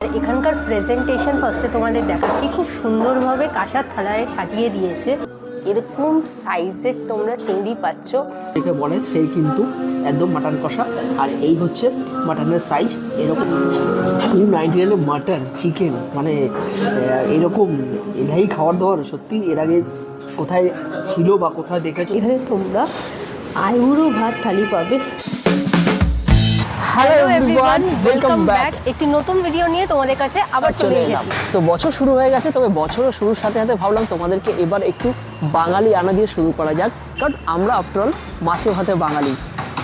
এখানকার প্রেজেন্টেশন ফার্স্টে তোমাদের দেখাচ্ছি খুব সুন্দরভাবে কাঁসার থালায় সাজিয়ে দিয়েছে। এরকম সাইজের তোমরা চিংড়ি পাচ্ছ। দেখে বলে সেই কিন্তু একদম মাটন কষা আর এই হচ্ছে মাটনের সাইজ এরকম টু নাইনটি নাইনে মাটন চিকেন মানে এরকম এলাহি খাবার দাবার সত্যি এর আগে কোথায় ছিল বা কোথায় দেখেছ? এখানে তোমরা আইবুড়ো ভাত থালি পাবে। হ্যালো এভরিওয়ান ওয়েলকাম ব্যাক একটি নতুন ভিডিও নিয়ে তোমাদের কাছে আবার চলে এসেছি। তো বছর শুরু হয়ে গেছে তবে বছরের শুরুর সাথে সাথে ভাবলাম তোমাদেরকে এবার একটু বাঙালি আনা দিয়ে শুরু করা যাক। কারণ আমরা আফটারঅল মাছে ভাতে বাঙালি।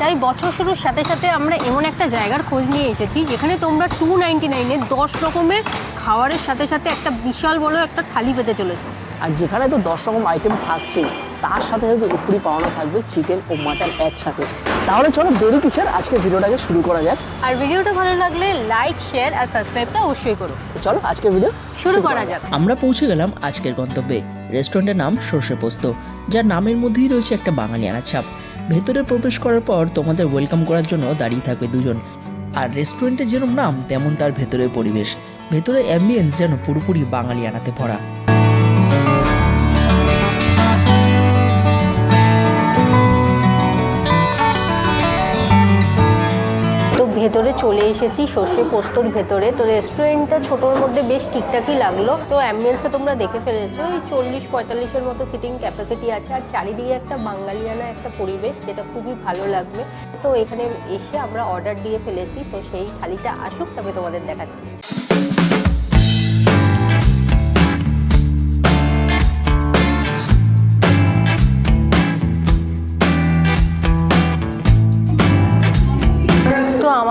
তাই বছর শুরুর সাথে সাথে আমরা এমন একটা জায়গার খোঁজ নিয়ে এসেছি যেখানে তোমরা টু নাইনটি নাইনে দশ রকমের খাবারের সাথে সাথে একটা বিশাল বড় একটা থালি পেতে চলেছে। আর যেখানে তো দশ রকম আইটেম থাকছেই। তার সাথে সাথে উপরি পাওনা থাকবে চিকেন ও মাটন একসাথে। তাহলে চলো দেরি কিসের? আজকে ভিডিওটাকে শুরু করা যাক। আর ভিডিওটা ভালো লাগলে লাইক শেয়ার আর সাবস্ক্রাইবটা অবশ্যই করো। চলো আজকে ভিডিও শুরু করা যাক। আমরা পৌঁছে গেলাম আজকের গন্তব্যে। রেস্টুরেন্টের নাম সর্ষে পোস্ত যার নামের মধ্যেই রয়েছে একটা বাঙালি বাঙালিয়ানা ছাপ ভেতরে প্রবেশ করার পর তোমাদের ওয়েলকাম করার জন্য দাঁড়িয়ে থাকবে দুজন। আর রেস্টুরেন্টের যেরকম নাম তেমন তার ভেতরের পরিবেশ। ভেতরে অ্যাম্বিয়েন্স যেন পুরোপুরি বাঙালিয়ানাতে ভরা। ভেতরে চলে এসেছি, সর্ষে পোস্তর ভেতরে। তো রেস্টুরেন্টটা ছোটোর মধ্যে বেশ ঠিকঠাকই লাগল। তো অ্যাম্বিয়েন্সে তোমরা দেখে ফেলেছো। এই চল্লিশ, পঁয়তাল্লিশের মতো সিটিং ক্যাপাসিটি আছে। আর চারিদিকে একটা বাঙালিয়ানা একটা পরিবেশ, যেটা খুবই ভালো লাগবে। তো এখানে এসে আমরা অর্ডার দিয়ে ফেলেছি। তো সেই থালিটা আসুক, তবে তোমাদের দেখাচ্ছি।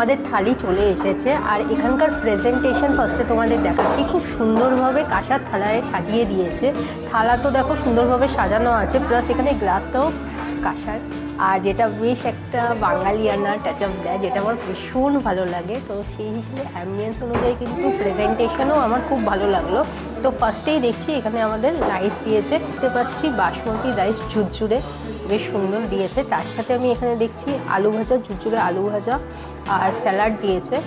আমাদের থালি চলে এসেছে। আর এখানকার প্রেজেন্টেশন ফার্স্টে তোমাদের দেখাচ্ছি, খুব সুন্দরভাবে কাঁসার থালায় সাজিয়ে দিয়েছে। থালা তো দেখো সুন্দরভাবে সাজানো আছে প্লাস এখানে গ্লাসটাও কাঁসার। আর যেটা বেশ একটা বাঙালিয়ানা টাচ আপ দেয় যেটা আমার ভীষণ ভালো লাগে। তো সেই হিসেবে অ্যাম্বিয়েন্স অনুযায়ী কিন্তু প্রেজেন্টেশনও আমার খুব ভালো লাগল। তো ফার্স্টেই দেখছি এখানে আমাদের রাইস দিয়েছে। দেখতে পাচ্ছি বাসমতি রাইস ঝুরঝুরে। বেশ সুন্দর দিয়েছে। তার সাথে আমি এখানে দেখছি আলু ভাজা, ঝুরঝুরে আলু ভাজা আর স্যালাড দিয়েছে।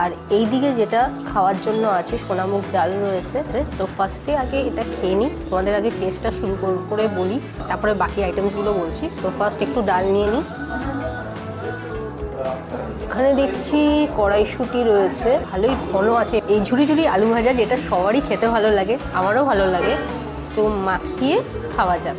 আর এই দিকে যেটা খাওয়ার জন্য আছে, সোনামুখ ডাল রয়েছে। তো ফার্স্টে আগে এটা খেয়ে নিই। তোমাদের আগে টেস্টটা শুরু করে বলি। তারপরে বাকি আইটেমসগুলো বলছি। তো ফার্স্ট একটু ডাল নিয়ে নিই। এখানে দেখছি কড়াইশুটি রয়েছে। ভালোই ঘন আছে। এই ঝুড়ি ঝুড়ি আলু ভাজা যেটা সবারই খেতে ভালো লাগে, আমারও ভালো লাগে। তো মাখিয়ে খাওয়া যাক।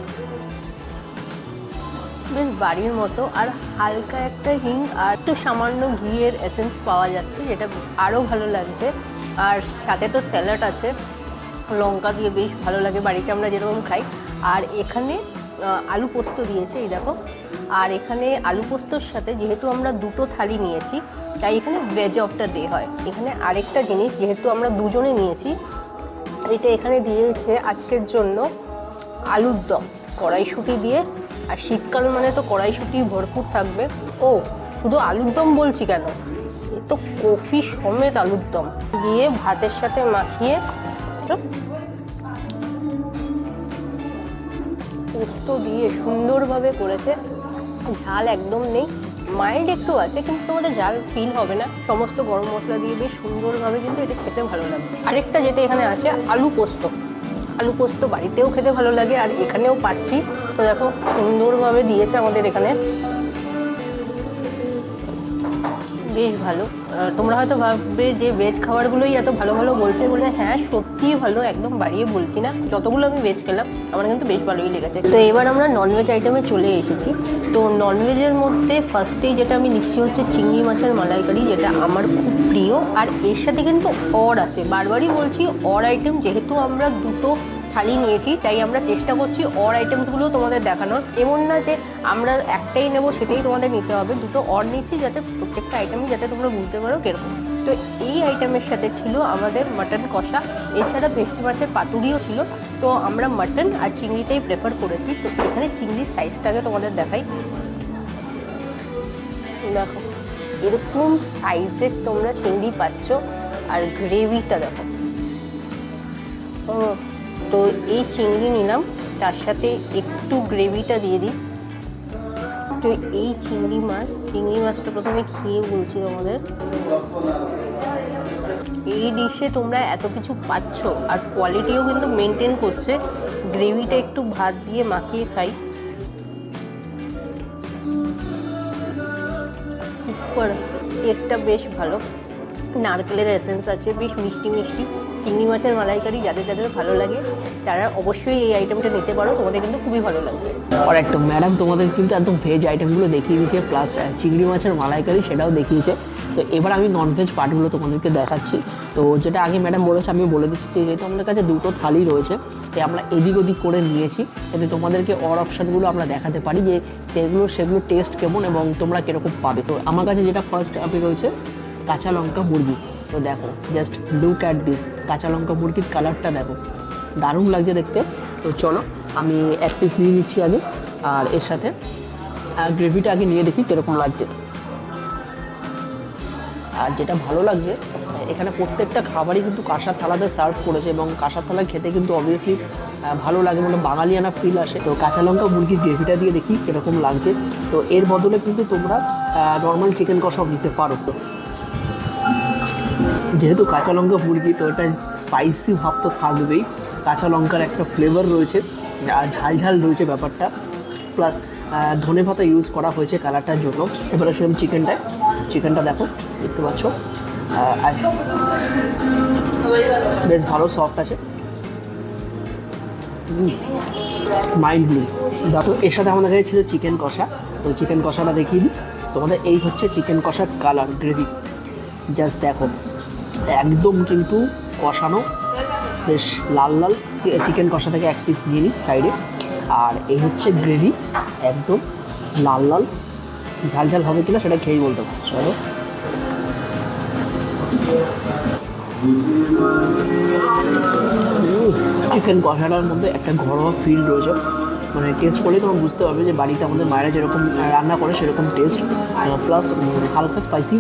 বেশ বাড়ির মতো, আর হালকা একটা হিং আর একটু সামান্য ঘিয়ের এসেন্স পাওয়া যাচ্ছে, যেটা আরও ভালো লাগছে। আর সাথে তো স্যালাড আছে, লঙ্কা দিয়ে বেশ ভালো লাগে, বাড়িতে আমরা যেরকম খাই। আর এখানে আলু পোস্ত দিয়েছে, এই দেখো। আর এখানে আলু পোস্তর সাথে যেহেতু আমরা দুটো থালি নিয়েছি, তাই এখানে ভেজ অফটা দে হয়। এখানে আরেকটা জিনিস, যেহেতু আমরা দুজনে নিয়েছি, এটা এখানে দিয়েছে আজকের জন্য আলুর দম, কড়াইশুঁটি দিয়ে আর শীতকাল মানে তো কড়াইশুঁটি ভরপুর থাকবে। ও, শুধু আলুর দম বলছি কেন? এ তো কফি সমেত আলুর দম। দিয়ে ভাতের সাথে মাখিয়ে পোস্ত দিয়ে সুন্দরভাবে করেছে। ঝাল একদম নেই। মাইল্ড একটু আছে, কিন্তু তোমাদের ঝাল ফিল হবে না। সমস্ত গরম মশলা দিয়ে বেশ সুন্দরভাবে কিন্তু এটা খেতে ভালো লাগবে আরেকটা যেটা এখানে আছে, আলু পোস্ত। আলু পোস্ত বাড়িতেও খেতে ভালো লাগে, আর এখানেও পাচ্ছি। তো দেখো সুন্দরভাবে দিয়েছে আমাদের এখানে। বেশ ভালো। তোমরা হয়তো ভাববে যে ভেজ খাবারগুলোই এত ভালো ভালো বলছে বলে হ্যাঁ সত্যিই ভালো, একদম বাড়িয়ে বলছি না। যতগুলো আমি ভেজ খেলাম, আমার কিন্তু বেশ ভালোই লেগেছে। তো এবার আমরা ননভেজ আইটেমে চলে এসেছি। তো ননভেজের মধ্যে ফার্স্টেই যেটা আমি নিচ্ছি হচ্ছে চিংড়ি মাছের মালাইকারি, যেটা আমার খুব প্রিয়। আর এর সাথে কিন্তু অর আছে। বারবারই বলছি, অর আইটেম যেহেতু আমরা দুটো থালি নিয়েছি, তাই আমরা চেষ্টা করছি অর আইটেমসগুলো তোমাদের দেখানোর। এমন না যে আমরা একটাই নেব, সেটাই তোমাদের নিতে হবে। দুটো অর নিচ্ছি যাতে প্রত্যেকটা আইটেমই যাতে তোমরা বুঝতে পারো কীরকম। তো এই আইটেমের সাথে ছিল আমাদের মাটন কষা। এছাড়া ভেটকি মাছের পাতুরিও ছিল। তো আমরা মাটন আর চিংড়িটাই প্রেফার করেছি। তো এখানে চিংড়ির সাইজটাকে তোমাদের দেখাই। দেখো, এরকম সাইজের তোমরা চিংড়ি পাচ্ছ। আর গ্রেভিটা দেখো। ও তো এই চিংড়ি নিলাম, তার সাথে একটু গ্রেভিটা দিয়ে দিই। তো এই চিংড়ি মাছ, চিংড়ি মাছটা প্রথমে খেয়ে বলছি তোমাদের। এই ডিশে তোমরা এত কিছু পাচ্ছ, আর কোয়ালিটিও কিন্তু মেনটেন করছে। গ্রেভিটা একটু ভাত দিয়ে মাখিয়ে খাই। সুপার টেস্টটা বেশ ভালো। নারকেলের এসেন্স আছে, বেশ মিষ্টি মিষ্টি। চিংড়ি মাছের মালাইকারি যাদের যাদের ভালো লাগে, তারা অবশ্যই এই আইটেমটা নিতে পারো। তোমাদের কিন্তু খুবই ভালো লাগবে। আর একদম ম্যাডাম তোমাদের কিন্তু একদম ভেজ আইটেমগুলো দেখিয়ে দিয়েছে প্লাস চিংড়ি মাছের মালাইকারি সেটাও দেখিয়েছে। তো এবার আমি ননভেজ পার্টগুলো তোমাদেরকে দেখাচ্ছি। তো যেটা আগে ম্যাডাম বলেছে আমি বলে দিচ্ছি যে যেহেতু আমাদের কাছে দুটো থালি রয়েছে, তাই আমরা এদিক ওদিক করে নিয়েছি। যাতে তোমাদেরকে অর অপশানগুলো আমরা দেখাতে পারি যে সেগুলো সেগুলো টেস্ট কেমন এবং তোমরা কীরকম পাবে। তো আমার কাছে যেটা ফার্স্ট আপে রয়েছে, কাঁচা লঙ্কা মুরগি। তো দেখো জাস্ট লুক অ্যাট দিস কাঁচা লঙ্কা মুরগির কালারটা দেখো। দারুণ লাগছে দেখতে। তো চলো, আমি এক পিস নিয়ে নিচ্ছি আগে, আর এর সাথে গ্রেভিটা আগে নিয়ে দেখি কীরকম লাগছে। আর যেটা ভালো লাগছে, এখানে প্রত্যেকটা খাবারই কিন্তু কাঁসার থালাতে সার্ভ করেছে, এবং কাঁসার থালা খেতে কিন্তু অবভিয়াসলি ভালো লাগে মানে বাঙালিয়ানা ফিল আসে। তো কাঁচা লঙ্কা মুরগির গ্রেভিটা দিয়ে দেখি কীরকম লাগছে। তো এর বদলে কিন্তু তোমরা নর্মাল চিকেন কষাও নিতে পারো। যেহেতু কাঁচা লঙ্কা মুরগি, তো এটা স্পাইসি ভাব তো থাকবেই। কাঁচা লঙ্কার একটা ফ্লেভার রয়েছে আর ঝাল ঝাল রয়েছে ব্যাপারটা। প্লাস ধনে পাতা ইউজ করা হয়েছে কালারটার জন্য। এবারে সেরকম চিকেনটায় চিকেনটা দেখো, দেখতে পাচ্ছ? বেশ ভালো সফট আছে। মাইন্ড ব্লু দেখো, এর সাথে আমাদের কাছে ছিল চিকেন কষা। তো চিকেন কষাটা দেখিয়ে দিই। তোমাদের এই হচ্ছে চিকেন কষার কালার গ্রেভি জাস্ট দেখো। একদম কিন্তু কষানো। বেশ লাল লাল চিকেন কষা থেকে এক পিস নিয়ে নিই সাইডে আর এই হচ্ছে গ্রেভি একদম লাল লাল। ঝাল ঝাল হবে কিনা সেটা খেয়েই বলতে পারো, চলো। চিকেন কষাটার মধ্যে একটা ঘরোয়া ফিল রয়েছে। মানে টেস্ট করলেই তোমার বুঝতে পারবে যে বাড়িতে আমাদের মায়েরা যেরকম রান্না করে সেরকম টেস্ট প্লাস হালকা স্পাইসি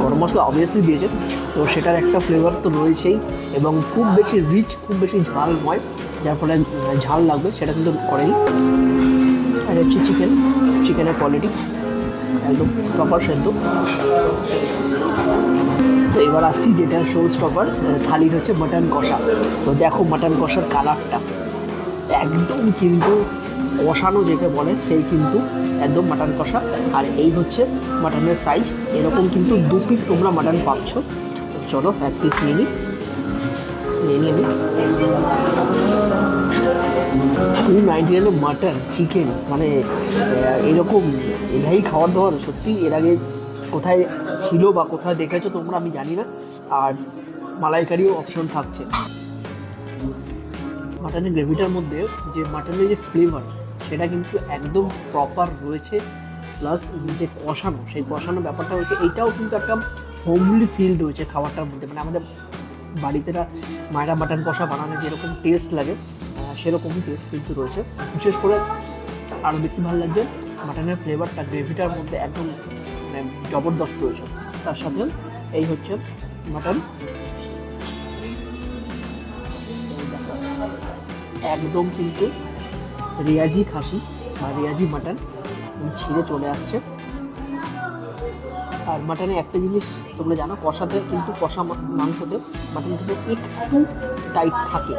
গরম মশলা অবভিয়াসলি দিয়েছে। তো সেটার একটা ফ্লেভার তো রয়েছেই এবং খুব বেশি রিচ খুব বেশি ঝাল নয়, যার ফলে ঝাল লাগবে, সেটা কিন্তু করেনি। আর হচ্ছে চিকেন চিকেনের কোয়ালিটি একদম প্রপার সেদ্ধ। তো এবার আসছি যেটা শো স্টপার থালির হচ্ছে মাটন কষা। তো দেখো মাটন কষার কালারটা একদম কিন্তু কষানো যেটা বলে, সেই কিন্তু একদম মাটন কষা। আর এই হচ্ছে মাটনের সাইজ এরকম কিন্তু দু পিস তোমরা মাটন পাচ্ছ। চলো এক পিস নিয়ে নিই। নিয়ে নিই। টু নাইনটি নাইনে মাটন চিকেন মানে এরকম এরাই খাওয়ার দাওয়ার। সত্যি, এর আগে কোথায় ছিল বা কোথায় দেখেছ তোমরা আমি জানি না। আর মালাইকারিও অপশন থাকছে। মাটনের গ্রেভিটার মধ্যে যে মাটনের যে ফ্লেভার সেটা কিন্তু একদম প্রপার রয়েছে প্লাস যে কষানো, সেই কষানো ব্যাপারটা হচ্ছে এটাও কিন্তু একটা হোমলি ফিল রয়েছে খাবারটার মধ্যে। মানে আমাদের বাড়িতে মায়েরা মাটন কষা বানানো যেরকম টেস্ট লাগে সেরকমই টেস্ট কিন্তু রয়েছে। বিশেষ করে আরও বেশি ভালো লাগছে, মাটনের ফ্লেভারটা গ্রেভিটার মধ্যে একদম মানে জবরদস্ত রয়েছে। তার সাথে এই হচ্ছে মাটন একদম কিন্তু রিয়াজি খাসি বা রিয়াজি মাটন ছিঁড়ে চলে আসছে। আর মাটনে একটা জিনিস তোমরা জানো, কষাতে কিন্তু কষা মাংসতে মাটন কিন্তু একটু টাইট থাকে।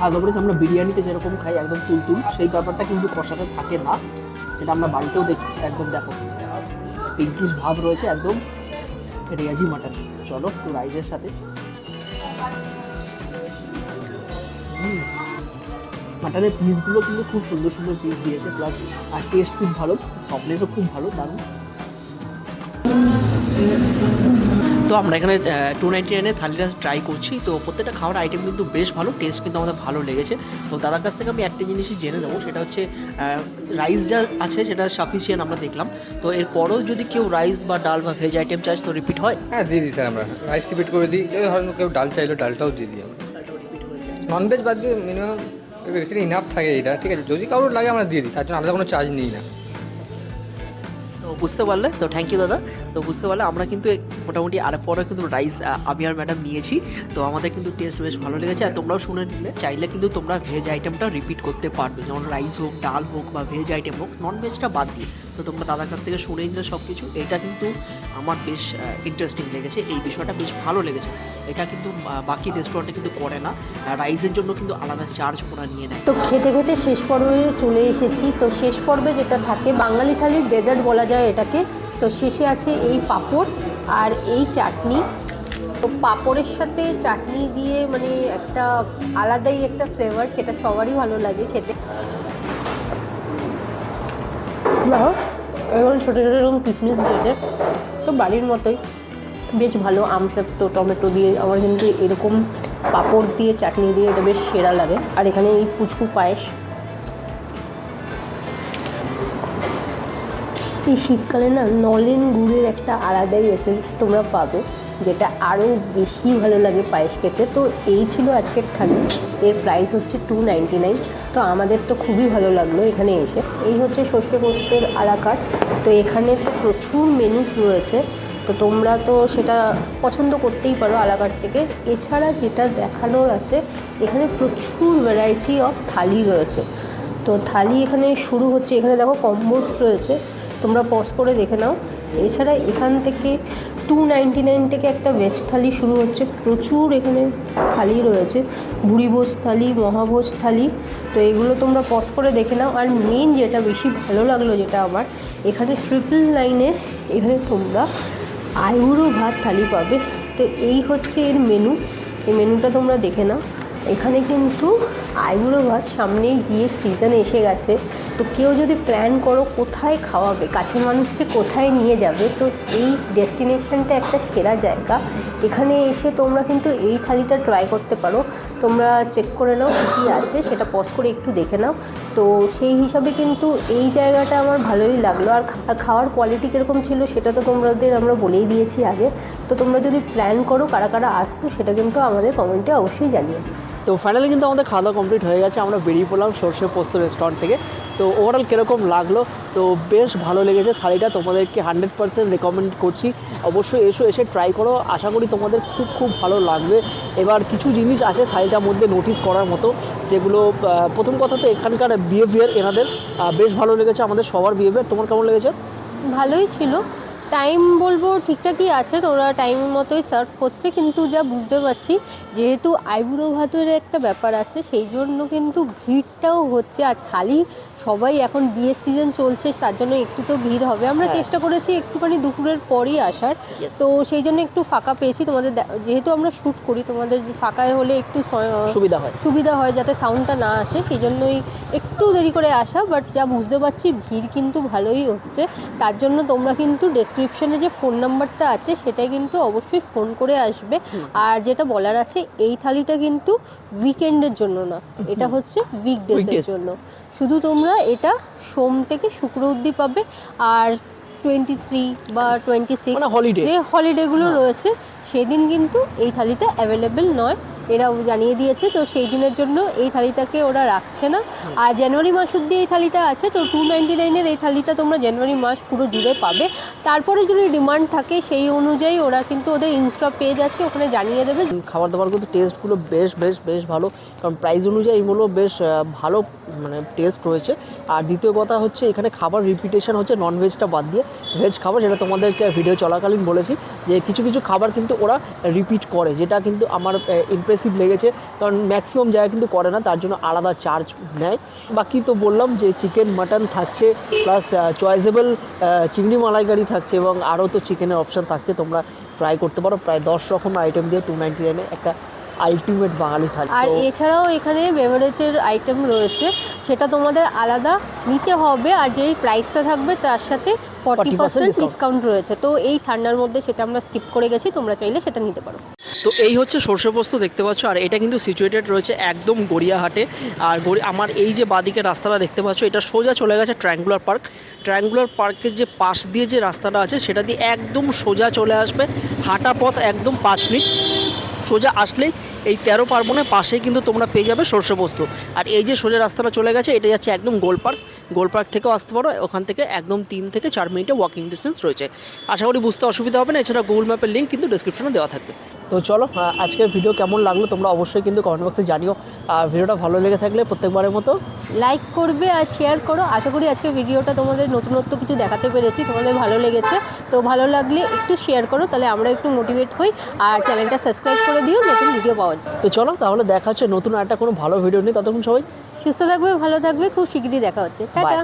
আর আদারওয়াইজ আমরা বিরিয়ানিতে যেরকম খাই, একদম তুলতুল, সেই ব্যাপারটা কিন্তু কষাতে থাকে না। এটা আমরা বাড়িতেও দেখি একদম দেখো। পিঙ্কিশ ভাব রয়েছে একদম রিয়াজি মাটন। চলো একটু রাইসের সাথে। মাটনের পিসগুলো কিন্তু খুব সুন্দর সুন্দর পিস দিয়েছে প্লাস আর টেস্ট খুব ভালো সফটনেসও খুব ভালো দারুণ। তো আমরা এখানে টু নাইনটি নাইনে থালি রাইস ট্রাই করছি। তো প্রত্যেকটা খাওয়ার আইটেম কিন্তু বেশ ভালো টেস্ট কিন্তু আমাদের ভালো লেগেছে। তো দাদার কাছ থেকে আমি একটা জিনিসই জেনে নেব সেটা হচ্ছে রাইস যা আছে সেটা সাফিসিয়েন্ট আমরা দেখলাম। তো এরপরেও যদি কেউ রাইস বা ডাল বা ভেজ আইটেম চাই তো রিপিট হয়? হ্যাঁ দিয়ে দিই স্যার আমরা। রাইস রিপিট করে দিই। ধরেন কেউ ডাল চাইলো ডালটাও দিয়ে দিই আমরা। ননভেজ বাদ দিয়ে মিনিমাম বেশি ইনাফ থাকে এটা, ঠিক আছে? যদি কারোর লাগে আমরা দিয়ে দিই, তার জন্য আলাদা কোনো চার্জ নিই না। তো বুঝতে পারলে, তো থ্যাংক ইউ দাদা। তো বুঝতে পারলে আমরা কিন্তু মোটামুটি আর পরে কিন্তু রাইস আমি আর ম্যাডাম নিয়েছি। তো আমাদের কিন্তু টেস্ট বেশ ভালো লেগেছে। আর তোমরাও শুনে নিলে, চাইলে কিন্তু তোমরা ভেজ আইটেমটা রিপিট করতে পারবে। যেমন রাইস হোক, ডাল হোক বা ভেজ আইটেম হোক নন ভেজটা বাদ দিয়ে। তো তোমরা দাদার কাছ থেকে শুনে নিলে সব কিছু এটা কিন্তু আমার বেশ ইন্টারেস্টিং লেগেছে। এই বিষয়টা বেশ ভালো লেগেছে। এটা কিন্তু বাকি রেস্টুরেন্টে কিন্তু করে না। রাইসের জন্য কিন্তু আলাদা চার্জ ওরা নিয়ে নেয়। তো খেতে খেতে শেষ পর্বে চলে এসেছি। তো শেষ পর্বে যেটা থাকে বাঙালি থালির ডেজার্ট বলা যায় এটাকে। তো শেষে আছে এই পাঁপড় আর এই চাটনি। তো পাঁপড়ের সাথে চাটনি দিয়ে মানে একটা আলাদাই একটা ফ্লেভার সেটা সবারই ভালো লাগে খেতে। এরকম ছোটো ছোটো এরকম কিশমিশ দিয়েছে। তো বাড়ির মতোই। বেশ ভালো আম সেপ্ত টমেটো দিয়ে। আমার কিন্তু এরকম পাঁপড় দিয়ে, চাটনি দিয়ে এটা বেশ সেরা লাগে। আর এখানে এই পুচকু পায়েস। এই শীতকালে না নলেন গুড়ের একটা আলাদাই এসেন্স তোমরা পাবে, যেটা আরও বেশি ভালো লাগে পায়েস খেতে। তো এই ছিল আজকের থালি। এর প্রাইস হচ্ছে টু নাইনটি নাইন তো আমাদের তো খুবই ভালো লাগল এখানে এসে। এই হচ্ছে সর্ষে পোস্তের আলাকাট তো এখানে তো প্রচুর মেনুস রয়েছে। তো তোমরা তো সেটা পছন্দ করতেই পারো আলাকাট থেকে। এছাড়া যেটা দেখানোর আছে, এখানে প্রচুর ভ্যারাইটি অফ থালি রয়েছে। তো থালি এখানে শুরু হচ্ছে, এখানে দেখো কম্বোস রয়েছে। তোমরা পজ করে দেখে নাও। এছাড়া এখান থেকে টু নাইনটি নাইন থেকে একটা ভেজ থালি শুরু হচ্ছে। প্রচুর এখানে থালি রয়েছে। ভুড়িভোজ থালি, মহাভোজ থালি। তো এগুলো তোমরা পজ করে দেখে নাও। আর মেন যেটা বেশি ভালো লাগল, যেটা আমার এখানে ট্রিপল নাইনে এখানে তোমরা আইবুড়ো ভাত থালি পাবে। তো এই হচ্ছে এর মেনু এই মেনুটা তোমরা দেখে নাও। এখানে কিন্তু আইবুড়ো ভাত সামনেই গিয়ে সিজন এসে গেছে। তো কেউ যদি প্ল্যান করো কোথায় খাওয়াবে, কাছের মানুষকে কোথায় নিয়ে যাবে, তো এই ডেস্টিনেশনটা একটা সেরা জায়গা। এখানে এসে তোমরা কিন্তু এই থালিটা ট্রাই করতে পারো। তোমরা চেক করে নাও কী কী আছে, সেটা পজ করে একটু দেখে নাও। তো সেই হিসাবে কিন্তু এই জায়গাটা আমার ভালোই লাগল। আর খাওয়ার কোয়ালিটি কীরকম ছিল সেটা তো তোমাদের আমরা বলেই দিয়েছি আগে। তো তোমরা যদি প্ল্যান করো কারা কারা আসছো, সেটা কিন্তু আমাদের কমেন্টে অবশ্যই জানিও। তো ফাইনালি কিন্তু আমাদের খাওয়া দাওয়া কমপ্লিট হয়ে গেছে। আমরা বেরিয়ে পড়লাম সর্ষে পোস্ত রেস্টুরেন্ট থেকে। তো ওভারঅল কীরকম লাগল? তো বেশ ভালো লেগেছে থালিটা, তোমাদেরকে হান্ড্রেড পারসেন্ট রেকমেন্ড করছি। অবশ্যই এসো, এসে ট্রাই করো। আশা করি তোমাদের খুব খুব ভালো লাগবে। এবার কিছু জিনিস আছে থালিটার মধ্যে নোটিস করার মতো, যেগুলো প্রথম কথা তো এখানকার বিহেভিয়ার এনাদের। বেশ ভালো লেগেছে আমাদের সবার বিহেভিয়ার তোমার কেমন লেগেছে? ভালোই ছিল। টাইম বলব ঠিকঠাকই আছে তোরা টাইম মতোই সার্ভ করছে কিন্তু যা বুঝতে পারছি যেহেতু আইবুড়ো ভাতের একটা ব্যাপার আছে সেই জন্য কিন্তু ভিড়টাও হচ্ছে আর থালি সবাই এখন বিয়ের সিজন চলছে তার জন্য একটু তো ভিড় হবে। আমরা হ্যাঁ। চেষ্টা করেছি একটুখানি দুপুরের পরই আসার। তো সেই জন্য একটু ফাঁকা পেয়েছি তোমাদের যেহেতু আমরা শ্যুট করি তোমাদের ফাঁকায় হলে একটু সুবিধা হয়। সুবিধা হয় যাতে সাউন্ডটা না আসে সেই জন্যই একটু দেরি করে আসা বাট যা বুঝতে পারছি ভিড় কিন্তু ভালোই হচ্ছে। তার জন্য তোমরা কিন্তু ডেসক্রিপশনে যে ফোন নাম্বারটা আছে সেটাই কিন্তু অবশ্যই ফোন করে আসবে। আর যেটা বলার আছে এই থালিটা কিন্তু উইকেন্ডের জন্য না। এটা হচ্ছে উইকডেজের। জন্য। শুধু তোমরা এটা সোম থেকে শুক্র অবধি পাবে। আর টোয়েন্টি থ্রি বা টোয়েন্টি সিক্স মানে যে হলিডেগুলো রয়েছে সেদিন কিন্তু এই থালিটা অ্যাভেলেবেল নয়। এরাও জানিয়ে দিয়েছে, তো সেই দিনের জন্য এই থালিটাকে ওরা রাখছে না। আর জানুয়ারি মাস অব্দি এই থালিটা আছে, তো টু নাইনটি নাইনের এই থালিটা তোমরা জানুয়ারি মাস পুরো জুড়ে পাবে। তারপরে যদি ডিমান্ড থাকে, সেই অনুযায়ী ওরা কিন্তু ওদের ইনস্টা পেজ আছে, ওখানে জানিয়ে দেবে। খাবার দাবার কিন্তু টেস্টগুলো বেশ বেশ বেশ ভালো। কারণ প্রাইস অনুযায়ী এগুলো বেশ ভালো মানে টেস্ট রয়েছে। আর দ্বিতীয় কথা হচ্ছে, এখানে খাবার রিপিটেশন হচ্ছে নন ভেজটা বাদ দিয়ে ভেজ খাবার যেটা তোমাদেরকে ভিডিও চলাকালীন বলেছি যে কিছু কিছু খাবার কিন্তু ওরা রিপিট করে, যেটা কিন্তু আমার ইমপ্রেসিভ লেগেছে কারণ ম্যাক্সিমাম জায়গায় কিন্তু করে না তার জন্য আলাদা চার্জ নেয়। বাকি তো বললাম যে চিকেন মাটন থাকছে প্লাস চয়েসেবল চিংড়ি মালাইকারি থাকছে এবং আরও তো চিকেনের অপশান থাকছে তোমরা ট্রাই করতে পারো। প্রায় দশ রকম আইটেম দিয়ে টু নাইনটি নাইনে একটা আলটিমেট বাঙালি থালি। আর এছাড়াও এখানে বেভারেজের আইটেম রয়েছে সেটা তোমাদের আলাদা নিতে হবে আর যেই প্রাইসটা থাকবে তার সাথে ফর্টি পার্সেন্ট। ডিসকাউন্ট রয়েছে। তো এই ঠান্ডার মধ্যে সেটা আমরা স্কিপ করে গেছি তোমরা চাইলে সেটা নিতে পারো। তো এই হচ্ছে সর্ষে পোস্ত দেখতে পাচ্ছ, আর এটা কিন্তু সিচুয়েটেড রয়েছে একদম গড়িয়াহাটে। আর গড়ি আমার এই যে বাদিকে রাস্তাটা দেখতে পাচ্ছ, এটা সোজা চলে গেছে ট্রায়াঙ্গুলার পার্ক ট্রায়াঙ্গুলার পার্কের যে পাশ দিয়ে যে রাস্তাটা আছে, সেটা দিয়ে একদম সোজা চলে আসবে। হাঁটা পথ একদম পাঁচ মিনিট। সোজা আসলেই এই তেরো পার্বণের পাশেই কিন্তু তোমরা পেয়ে যাবে সর্ষে পোস্ত। আর এই যে সোজা রাস্তাটা চলে গেছে, এটা যাচ্ছে একদম গোল পার্ক। গোল পার্ক থেকেও আসতে পারো, ওখান থেকে একদম তিন থেকে চার মিনিটে ওয়াকিং ডিস্টেন্স রয়েছে। আশা করি বুঝতে অসুবিধা হবে না, এছাড়া গুগল ম্যাপের লিঙ্ক কিন্তু ডিসক্রিপশনে দেওয়া থাকবে। তো চলো আজকের ভিডিও কেমন লাগল তোমরা অবশ্যই কিন্তু কমেন্ট বক্সে জানিও। আর ভিডিওটা ভালো লেগে থাকলে প্রত্যেকবারের মতো লাইক করবে আর শেয়ার করো। আশা করি আজকে ভিডিওটা তোমাদের নতুনত্ব কিছু দেখাতে পেরেছি তোমাদের ভালো লেগেছে। তো ভালো লাগলে একটু শেয়ার করো তাহলে আমরা একটু মোটিভেট হই। আর চ্যানেলটা সাবস্ক্রাইব করে দিও নতুন ভিডিও পাওয়া যায় তো চলো তাহলে দেখা হচ্ছে নতুন একটা কোনো ভালো ভিডিও নিয়ে। ততক্ষণ সবাই সুস্থ থাকবে ভালো থাকবে খুব শিগগিরই দেখা হচ্ছে। টাটা.